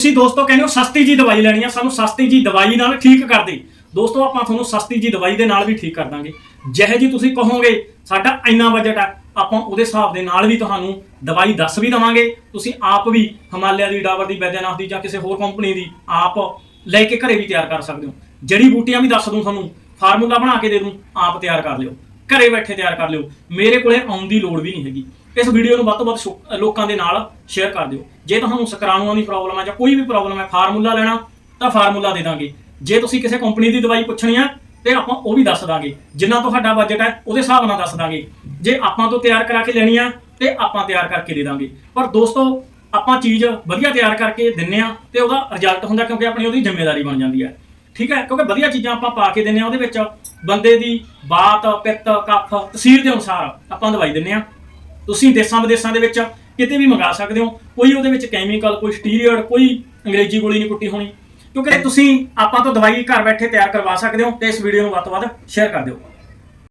ਤੁਸੀਂ ਦੋਸਤੋ ਕਹਿੰਦੇ ਹੋ ਸਸਤੀ ਜੀ ਦਵਾਈ ਲੈਣੀ ਆ, ਸਾਨੂੰ ਸਸਤੀ ਜੀ ਦਵਾਈ ਨਾਲ ਠੀਕ ਕਰ ਦੇ ਦੋਸਤੋ, ਆਪਾਂ ਤੁਹਾਨੂੰ ਸਸਤੀ ਜੀ ਦਵਾਈ ਦੇ ਨਾਲ ਵੀ ਠੀਕ ਕਰ ਦਾਂਗੇ। ਜਿਹੇ ਜੀ ਤੁਸੀਂ ਕਹੋਗੇ, ਸਾਡਾ ਇੰਨਾ ਬਜਟ ਆ, ਆਪਾਂ ਉਹਦੇ ਹਿਸਾਬ ਦੇ ਨਾਲ ਵੀ ਤੁਹਾਨੂੰ ਦਵਾਈ ਦੱਸ ਵੀ ਦਵਾਂਗੇ। ਤੁਸੀਂ ਆਪ ਵੀ ਹਿਮਾਲਿਆ ਦੀ, ਡਾਬਰ ਦੀ, ਬੈਦਿਆਨਾਥ ਦੀ ਜਾਂ ਕਿਸੇ ਹੋਰ ਕੰਪਨੀ ਦੀ ਆਪ ਲੈ ਕੇ ਘਰੇ ਵੀ ਤਿਆਰ ਕਰ ਸਕਦੇ ਹੋ। ਜੜੀ ਬੂਟੀਆਂ ਵੀ ਦੱਸ ਦੂੰ ਤੁਹਾਨੂੰ, ਫਾਰਮੂਲਾ ਬਣਾ ਕੇ ਦੇ ਦੂੰ, ਆਪ ਤਿਆਰ ਕਰ ਲਿਓ। ਘਰੇ ਬੈਠੇ ਤਿਆਰ ਕਰ ਲਿਓ। ਮੇਰੇ ਕੋਲੇ ਆਉਣ ਦੀ ਲੋੜ ਵੀ ਨਹੀਂ ਹੈਗੀ। ਇਸ ਵੀਡੀਓ ਨੂੰ ਵੱਧ ਤੋਂ ਵੱਧ ਲੋਕਾਂ ਦੇ ਨਾਲ ਸ਼ੇਅਰ ਕਰ ਦਿਓ। ਜੇ ਤੁਹਾਨੂੰ ਸਕਰਾਣੂਆਂ ਦੀ ਪ੍ਰੋਬਲਮ ਹੈ ਜਾਂ ਕੋਈ ਵੀ ਪ੍ਰੋਬਲਮ ਹੈ ਫਾਰਮੂਲਾ ਲੈਣਾ, ਤਾਂ ਫਾਰਮੂਲਾ ਦੇ ਦਾਂਗੇ। ਜੇ ਤੁਸੀਂ ਕਿਸੇ ਕੰਪਨੀ ਦੀ ਦਵਾਈ ਪੁੱਛਣੀ ਆ, ਤੇ ਆਪਾਂ ਉਹ ਵੀ ਦੱਸ ਦਾਂਗੇ। ਜਿੰਨਾ ਤੁਹਾਡਾ ਬਜਟ ਹੈ ਉਹਦੇ ਹਿਸਾਬ ਨਾਲ ਦੱਸ ਦਾਂਗੇ। ਜੇ ਆਪਾਂ ਤੋਂ ਤਿਆਰ ਕਰਾ ਕੇ ਲੈਣੀ ਆ, ਤੇ ਆਪਾਂ ਤਿਆਰ ਕਰਕੇ ਦੇ ਦਾਂਗੇ। ਪਰ ਦੋਸਤੋ, ਆਪਾਂ ਚੀਜ਼ ਵਧੀਆ ਤਿਆਰ ਕਰਕੇ ਦਿੰਨੇ ਆ, ਤੇ ਉਹਦਾ ਰਿਜ਼ਲਟ ਹੁੰਦਾ ਕਿਉਂਕਿ ਆਪਣੀ ਉਹਦੀ ਜ਼ਿੰਮੇਵਾਰੀ ਬਣ ਜਾਂਦੀ ਹੈ ਠੀਕ ਹੈ? ਕਿਉਂਕਿ ਵਧੀਆ ਚੀਜ਼ਾਂ ਆਪਾਂ ਪਾ ਕੇ ਦਿੰਨੇ ਆ, ਉਹਦੇ ਵਿੱਚ ਬੰਦੇ ਦੀ ਬਾਤ, ਪਿੱਤ ਕਫ ਤਸੀਰ ਦੇ ਅਨੁਸਾਰ ਆਪਾਂ ਦਵਾਈ ਦਿੰਨੇ ਆ। ਤੁਸੀਂ ਦੇਸਾਂ ਵਿਦੇਸਾਂ ਦੇ ਵਿੱਚ ਕਿਤੇ ਵੀ ਮੰਗਾ ਸਕਦੇ ਹੋ। ਕੋਈ ਉਹਦੇ ਵਿੱਚ ਕੈਮੀਕਲ ਕੋਈ ਸਟੀਰੀਅਡ ਕੋਈ ਅੰਗਰੇਜ਼ੀ ਗੋਲੀ ਨਹੀਂ ਕੁੱਟੀ ਹੋਣੀ। ਕਿਉਂਕਿ ਤੁਸੀਂ ਆਪਾਂ ਤੋਂ ਦਵਾਈ ਘਰ ਬੈਠੇ ਤਿਆਰ ਕਰਵਾ ਸਕਦੇ ਹੋ ਤੇ ਇਸ ਵੀਡੀਓ ਨੂੰ ਵੱਧ ਤੋਂ ਵੱਧ ਸ਼ੇਅਰ ਕਰ ਦਿਓ।